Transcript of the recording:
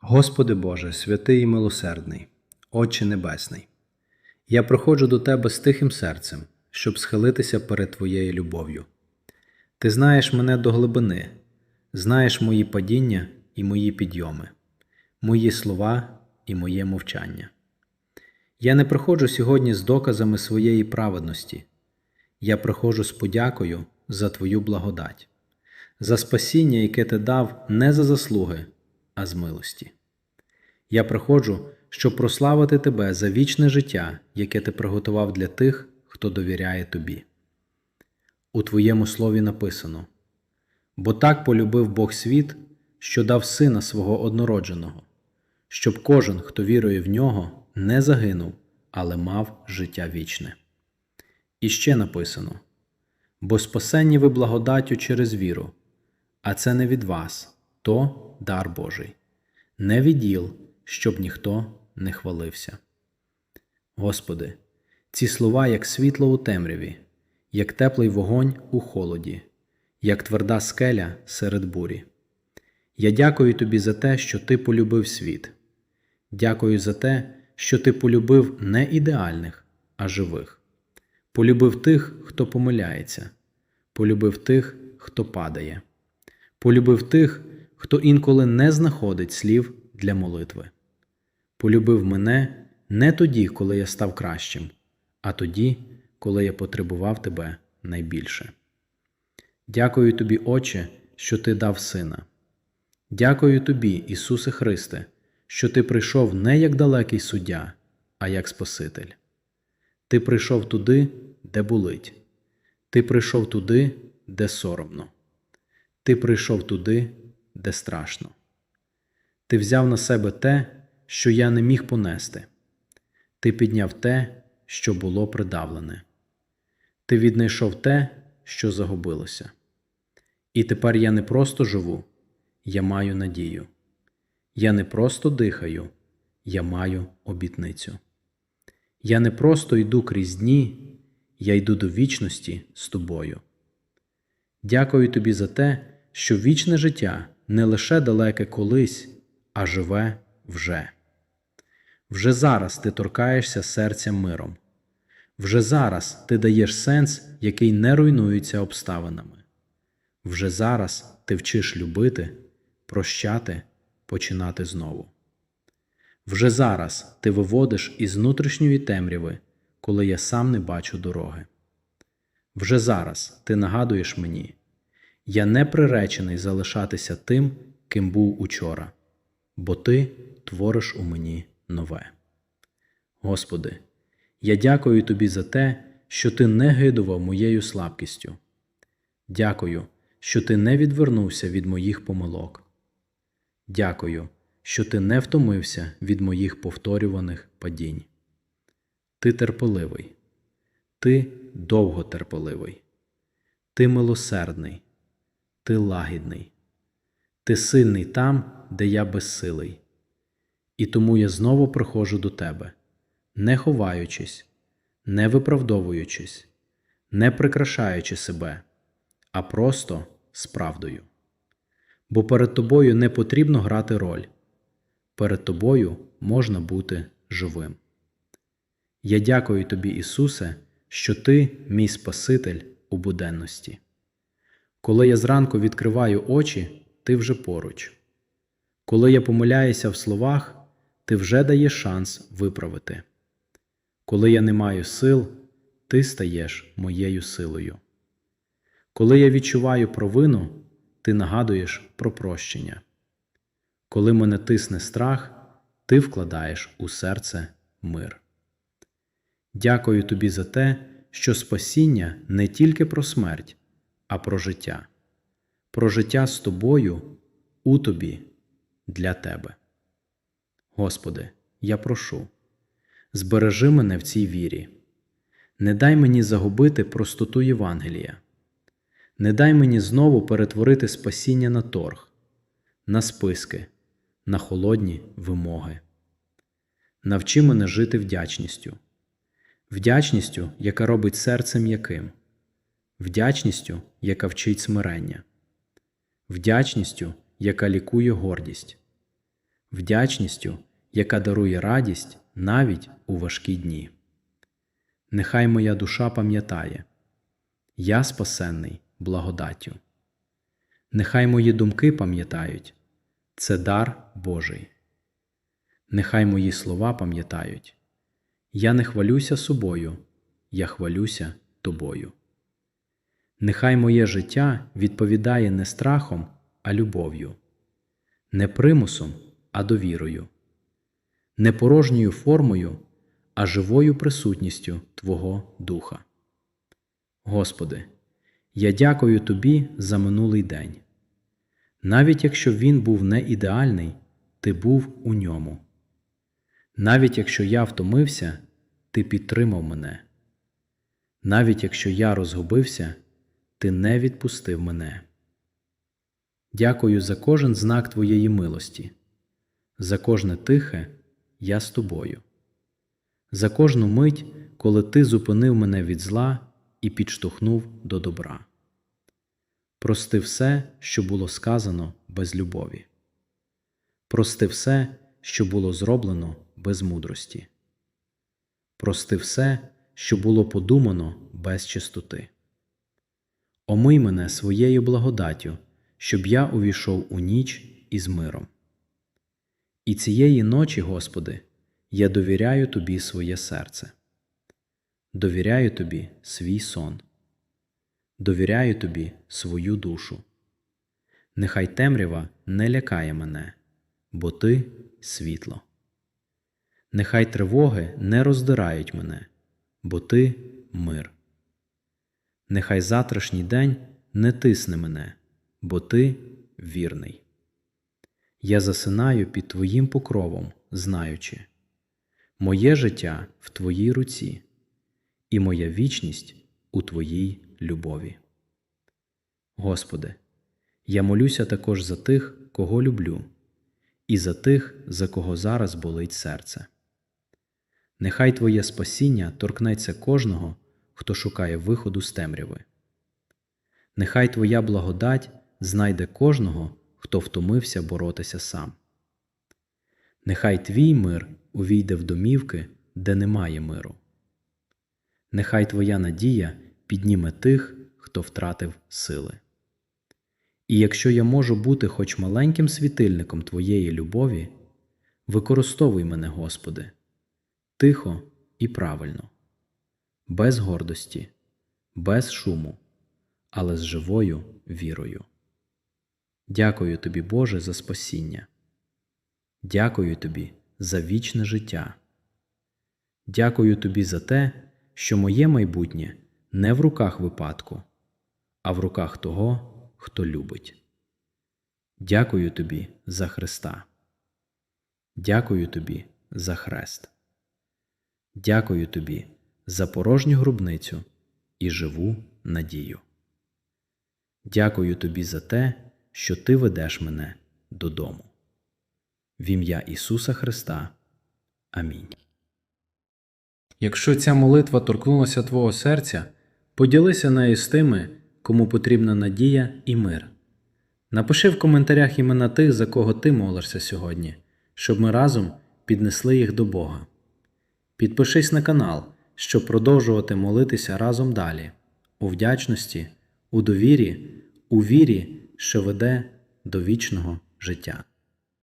Господи Боже, святий і милосердний, Отче Небесний, я приходжу до Тебе з тихим серцем, щоб схилитися перед Твоєю любов'ю. Ти знаєш мене до глибини, знаєш мої падіння і мої підйоми, мої слова і моє мовчання. Я не приходжу сьогодні з доказами своєї праведності, я приходжу з подякою за Твою благодать, за спасіння, яке Ти дав не за заслуги, а з милості. Я приходжу, щоб прославити Тебе за вічне життя, яке Ти приготував для тих, хто довіряє Тобі. У Твоєму слові написано: Бо так полюбив Бог світ, що дав Сина свого однородженого, щоб кожен, хто вірує в нього, не загинув, але мав життя вічне. І ще написано: Бо спасенні ви благодаттю через віру, а це не від вас, то дар Божий, не від діл, щоб ніхто не хвалився. Господи, ці слова як світло у темряві, як теплий вогонь у холоді, як тверда скеля серед бурі. Я дякую Тобі за те, що Ти полюбив світ. Дякую за те, що Ти полюбив не ідеальних, а живих. Полюбив тих, хто помиляється, полюбив тих, хто падає, полюбив тих, хто інколи не знаходить слів для молитви. Полюбив мене не тоді, коли я став кращим, а тоді, коли я потребував тебе найбільше. Дякую тобі, Отче, що ти дав сина. Дякую тобі, Ісусе Христе, що ти прийшов не як далекий суддя, а як Спаситель. Ти прийшов туди, де болить. Ти прийшов туди, де соромно. Ти прийшов туди, де страшно. Ти взяв на себе те, що я не міг понести. Ти підняв те, що було придавлене. Ти віднайшов те, що загубилося. І тепер я не просто живу, я маю надію. Я не просто дихаю, я маю обітницю. Я не просто йду крізь дні, я йду до вічності з тобою. Дякую тобі за те, що вічне життя не лише далеке колись, а живе вже. Вже зараз ти торкаєшся серця миром. Вже зараз ти даєш сенс, який не руйнується обставинами. Вже зараз ти вчиш любити, прощати, починати знову. Вже зараз ти виводиш із внутрішньої темряви, коли я сам не бачу дороги. Вже зараз ти нагадуєш мені, я не приречений залишатися тим, ким був учора, бо ти твориш у мені нове. Господи, я дякую Тобі за те, що Ти не гидував моєю слабкістю. Дякую, що Ти не відвернувся від моїх помилок. Дякую, що Ти не втомився від моїх повторюваних падінь. Ти терпеливий, Ти довготерпеливий, Ти милосердний, Ти лагідний, Ти сильний там, де я безсилий. І тому я знову приходжу до Тебе, не ховаючись, не виправдовуючись, не прикрашаючи себе, а просто з правдою. Бо перед тобою не потрібно грати роль, перед тобою можна бути живим. Я дякую тобі, Ісусе, що Ти мій Спаситель у буденності. Коли я зранку відкриваю очі, Ти вже поруч. Коли я помиляюся в словах, Ти вже даєш шанс виправити. Коли я не маю сил, Ти стаєш моєю силою. Коли я відчуваю провину, Ти нагадуєш про прощення. Коли мене тисне страх, Ти вкладаєш у серце мир. Дякую тобі за те, що спасіння не тільки про смерть, а про життя, про життя з тобою у тобі для тебе. Господи, я прошу, збережи мене в цій вірі, не дай мені загубити простоту Євангелія, не дай мені знову перетворити спасіння на торг, на списки, на холодні вимоги. Навчи мене жити вдячністю, вдячністю, яка робить серце м'яким, вдячністю, яка вчить смирення, вдячністю, яка лікує гордість, вдячністю, яка дарує радість навіть у важкі дні. Нехай моя душа пам'ятає, я спасенний благодаттю. Нехай мої думки пам'ятають, це дар Божий. Нехай мої слова пам'ятають, я не хвалюся собою, я хвалюся тобою. Нехай моє життя відповідає не страхом, а любов'ю, не примусом, а довірою, не порожньою формою, а живою присутністю Твого Духа. Господи, я дякую Тобі за минулий день. Навіть якщо він був не ідеальний, Ти був у ньому. Навіть якщо я втомився, Ти підтримав мене. Навіть якщо я розгубився, Ти не відпустив мене. Дякую за кожен знак Твоєї милості, за кожне тихе я з тобою, за кожну мить, коли Ти зупинив мене від зла і підштовхнув до добра. Прости все, що було сказано без любові. Прости все, що було зроблено без мудрості. Прости все, що було подумано без чистоти. Омий мене своєю благодаттю, щоб я увійшов у ніч із миром. І цієї ночі, Господи, я довіряю Тобі своє серце, довіряю Тобі свій сон, довіряю Тобі свою душу. Нехай темрява не лякає мене, бо Ти світло. Нехай тривоги не роздирають мене, бо Ти мир. Нехай завтрашній день не тисне мене, бо Ти вірний. Я засинаю під Твоїм покровом, знаючи, моє життя в Твоїй руці, і моя вічність у Твоїй любові. Господи, я молюся також за тих, кого люблю, і за тих, за кого зараз болить серце. Нехай Твоє спасіння торкнеться кожного, хто шукає виходу з темряви. Нехай Твоя благодать знайде кожного, хто втомився боротися сам. Нехай Твій мир увійде в домівки, де немає миру. Нехай Твоя надія підніме тих, хто втратив сили. І якщо я можу бути хоч маленьким світильником Твоєї любові, використовуй мене, Господи, тихо і правильно, без гордості, без шуму, але з живою вірою. Дякую тобі, Боже, за спасіння. Дякую тобі за вічне життя. Дякую тобі за те, що моє майбутнє не в руках випадку, а в руках того, хто любить. Дякую тобі за Христа. Дякую тобі за хрест. Дякую тобі за порожню гробницю і живу надію. Дякую тобі за те, що ти ведеш мене додому. В ім'я Ісуса Христа. Амінь. Якщо ця молитва торкнулася твого серця, поділися нею з тими, кому потрібна надія і мир. Напиши в коментарях імена тих, за кого ти молишся сьогодні, щоб ми разом піднесли їх до Бога. Підпишись на канал, щоб продовжувати молитися разом далі, у вдячності, у довірі, у вірі, що веде до вічного життя.